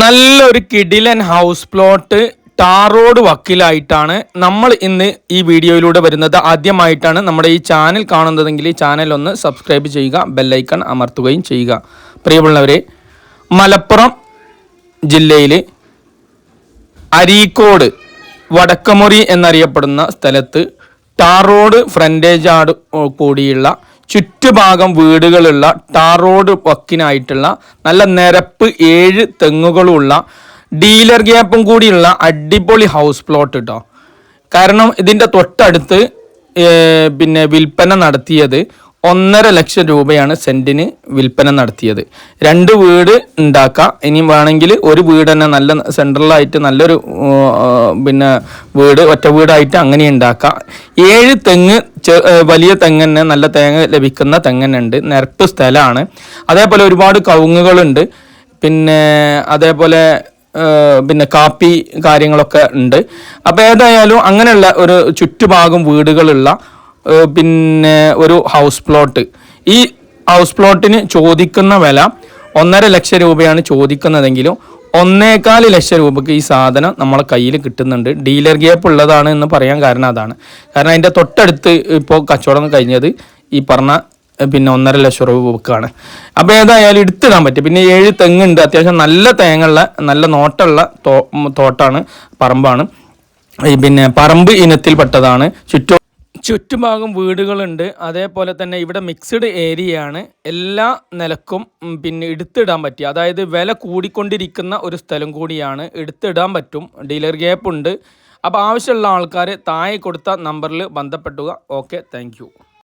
നല്ലൊരു കിഡിലൻ house plot tarot വക്കിലായിട്ടാണ് നമ്മൾ ഇന്ന് ഈ വീഡിയോയിലൂടെ വരുന്നത്. ആദ്യമായിട്ടാണ് നമ്മുടെ ഈ ചാനൽ കാണുന്നതെങ്കിൽ ഈ ചാനൽ ഒന്ന് സബ്സ്ക്രൈബ് ചെയ്യുക ബെല്ലൈക്കൺ അമർത്തുകയും ചെയ്യുക. പ്രിയമുള്ളവരെ മലപ്പുറം ജില്ലയിൽ അരീക്കോട് വടക്കമുറി എന്നറിയപ്പെടുന്ന സ്ഥലത്ത് ടാറോഡ് ഫ്രണ്ടേജാട് കൂടിയുള്ള ചുറ്റുഭാഗം വീടുകളുള്ള ടാർ റോഡ് വക്കിനായിട്ടുള്ള നല്ല നിരപ്പ് ഏഴ് തെങ്ങുകളുള്ള ഡീലർ ഗ്യാപ്പും കൂടിയുള്ള അടിപൊളി ഹൗസ് പ്ലോട്ട് കേട്ടോ കാരണം ഇതിന്റെ തൊട്ടടുത്ത് പിന്നെ വിൽപ്പന നടത്തിയത് ഒന്നര ലക്ഷം രൂപയാണ് സെന്റിന് വിൽപ്പന നടത്തിയത്. രണ്ട് വീട് ഉണ്ടാക്കാം. ഇനി വേണമെങ്കിൽ ഒരു വീട് തന്നെ നല്ല സെൻട്രലായിട്ട് നല്ലൊരു പിന്നെ വീട് ഒറ്റ വീടായിട്ട് അങ്ങനെ ഉണ്ടാക്കാം. ഏഴ് തെങ്ങ് വലിയ തെങ്ങ് തന്നെ നല്ല തേങ്ങ ലഭിക്കുന്ന തെങ്ങ് ഉണ്ട്. നിരപ്പ് സ്ഥലമാണ്. അതേപോലെ ഒരുപാട് കവുങ്ങുകളുണ്ട്. പിന്നെ അതേപോലെ പിന്നെ കാപ്പി കാര്യങ്ങളൊക്കെ ഉണ്ട്. അപ്പോൾ ഏതായാലും അങ്ങനെയുള്ള ഒരു ചുറ്റുഭാഗം വീടുകളുള്ള പിന്നെ ഒരു ഹൗസ് പ്ലോട്ട് ഈ ഹൗസ് പ്ലോട്ടിന് ചോദിക്കുന്ന വില ഒന്നര ലക്ഷം രൂപയാണ് ചോദിക്കുന്നതെങ്കിലും ഒന്നേകാൽ ലക്ഷം രൂപയ്ക്ക് ഈ സാധനം നമ്മളെ കയ്യിൽ കിട്ടുന്നുണ്ട്. ഡീലർ ഗ്യാപ്പ് ഉള്ളതാണ് എന്ന് പറയാൻ കാരണം അതാണ്. കാരണം അതിന്റെ തൊട്ടടുത്ത് ഇപ്പോൾ കച്ചവടം കഴിഞ്ഞത് ഈ പറഞ്ഞ പിന്നെ ഒന്നര ലക്ഷം രൂപ ബുക്കാണ് അപ്പോൾ ഏതായാലും എടുത്തിടാൻ പറ്റും. പിന്നെ ഏഴ് തെങ്ങുണ്ട്. അത്യാവശ്യം നല്ല തേങ്ങുള്ള നല്ല നോട്ടമുള്ള തോ തോട്ടാണ് പറമ്പാണ്. പിന്നെ പറമ്പ് ഇനത്തിൽപ്പെട്ടതാണ്. ചുറ്റും ചുറ്റുഭാഗം വീടുകളുണ്ട്. അതേപോലെ തന്നെ ഇവിടെ മിക്സ്ഡ് ആണ്. എല്ലാ നിലക്കും പിന്നെ എടുത്തിടാൻ പറ്റിയ അതായത് വില കൂടിക്കൊണ്ടിരിക്കുന്ന ഒരു സ്ഥലം കൂടിയാണ് എടുത്തിടാൻ പറ്റും. ഡീലർ ഗ്യാപ്പ് ഉണ്ട്. അപ്പോൾ ആവശ്യമുള്ള ആൾക്കാർ താഴെ കൊടുത്ത നമ്പറിൽ ബന്ധപ്പെടുക. Okay thank